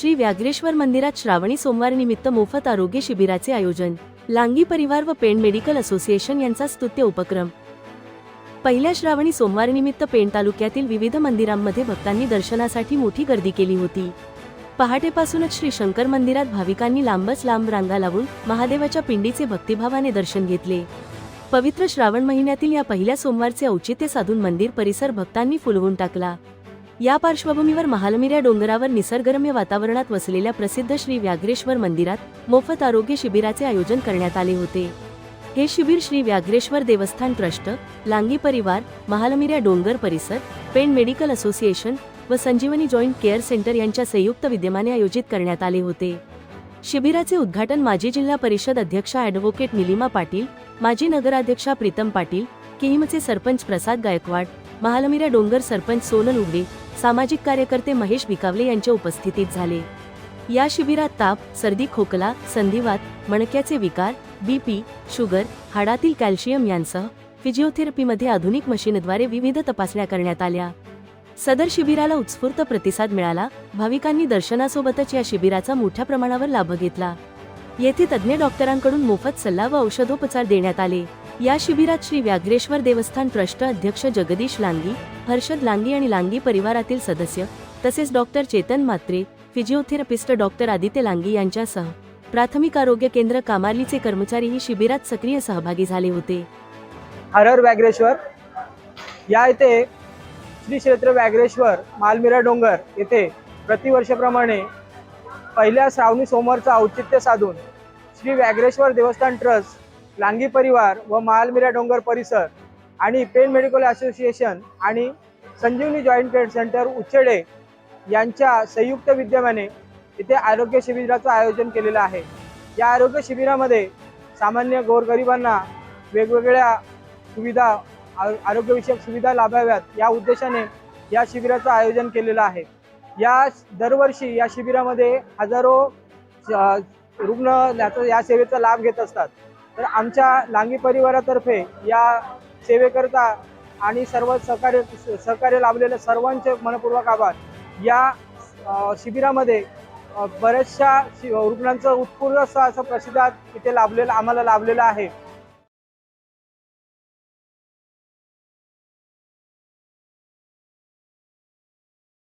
श्री व्याघ्रेश्वर मंदिरात श्रावणी सोमवार निमित्त मोफत आरोग्य शिबिराचे आयोजन. लांगी परिवार व पेण मेडिकल असोसिएशन यांचा स्तुत्य उपक्रम. पहिल्या श्रावणी सोमवार निमित्त पेण तालुक्यातील विविध मंदिरांमध्ये भक्तांनी दर्शनासाठी मोठी गर्दी केली होती. पहाटेपासूनच श्री शंकर मंदिरात भाविकांनी लांबच लांब रांगा लावून महादेवाच्या पिंडीचे भक्तिभावाने दर्शन घेतले. पवित्र श्रावण महिन्यातील या पहिल्या सोमवारचे औचित्य साधून मंदिर परिसर भक्तांनी फुलवून टाकला. या पार्श्वभूमीवर महालमिऱ्या डोंगरावर निसर्गरम्य वातावरणात वसलेल्या प्रसिद्ध श्री व्याघ्रेश्वर मंदिरात मोफत आरोग्य शिबिराचे आयोजन करण्यात आले होते. हे शिबिर श्री व्याघ्रेश्वर देवस्थान ट्रस्ट लांगी परिवार महालमिऱ्या डोंगर परिसर पेण मेडिकल असोसिएशन व संजीवनी जॉईंट केअर सेंटर यांच्या संयुक्त विद्यमाने आयोजित करण्यात आले होते. शिबिराचे उद्घाटन माजी जिल्हा परिषद अध्यक्षा ॲडव्होकेट निलिमा पाटील माजी नगराध्यक्षा प्रीतम पाटील किहिमचे सरपंच प्रसाद गायकवाड महालमिरा डोंगर सरपंच सोनल उगडे सामाजिक कार्यकर्ते महेश विकावले यांच्या उपस्थितीत झाले. या शिबिरात ताप सर्दी खोकला संधिवात मणक्याचे विकार बीपी शुगर हाडातील कॅल्शियम यांसह फिजिओथेरपीमध्ये आधुनिक मशीनद्वारे विविध तपासण्या करण्यात आल्या. सदर शिबिराला उत्स्फूर्त प्रतिसाद मिळाला. भाविकांनी दर्शनासोबतच या शिबिराचा मोठ्या प्रमाणावर लाभ घेतला. येथे तज्ज्ञ डॉक्टरांकडून मोफत सल्ला व औषधोपचार देण्यात आले. या शिबिरात श्री व्याघ्रेश्वर देवस्थान ट्रस्ट अध्यक्ष जगदीश लांगी हर्षद लांगी आणि लांगी परिवारातील सदस्य तसेच doctor Chetan Mhatre physiotherapist doctor Aditya Langi यांच्यासह प्राथमिक आरोग्य केंद्र कामार्लीचे कर्मचारीही शिबिरात सक्रिय सहभागी झाले होते. हर हर व्याघ्रेश्वर. या येथे श्री क्षेत्र व्याघ्रेश्वर मालमिरा डोंगर येथे प्रतिवर्षाप्रमाणे पहिल्या श्रावणी सोमवारचं औचित्य साधून श्री व्याघ्रेश्वर देवस्थान ट्रस्ट लांगी परिवार व मालमिरा डोंगर परिसर आणि पेन मेडिकल असोसिएशन आणि Sanjivani joint care centre Uchchede यांच्या संयुक्त विद्यमाने इथे आरोग्य शिबिराचं आयोजन केलेलं आहे. या आरोग्य शिबिरामध्ये सामान्य गोरगरिबांना वेगवेगळ्या सुविधा आरोग्यविषयक सुविधा लाभाव्यात या उद्देशाने या शिबिराचं आयोजन केलेलं आहे. या दरवर्षी या शिबिरामध्ये हजारो रुग्ण याचा या सेवेचा लाभ घेत असतात. तर आमच्या लांगी परिवारातर्फे या सेवेकरता आणि सर्व सहकार्य सहकार्य लाभलेल्या सर्वांचे मनपूर्वक आभार. या शिबिरामध्ये बऱ्याचशा शि- रुग्णांचं उत्पूर्ण असं असं प्रसिद्धात इथे लाभलेलं आम्हाला लाभलेलं आहे.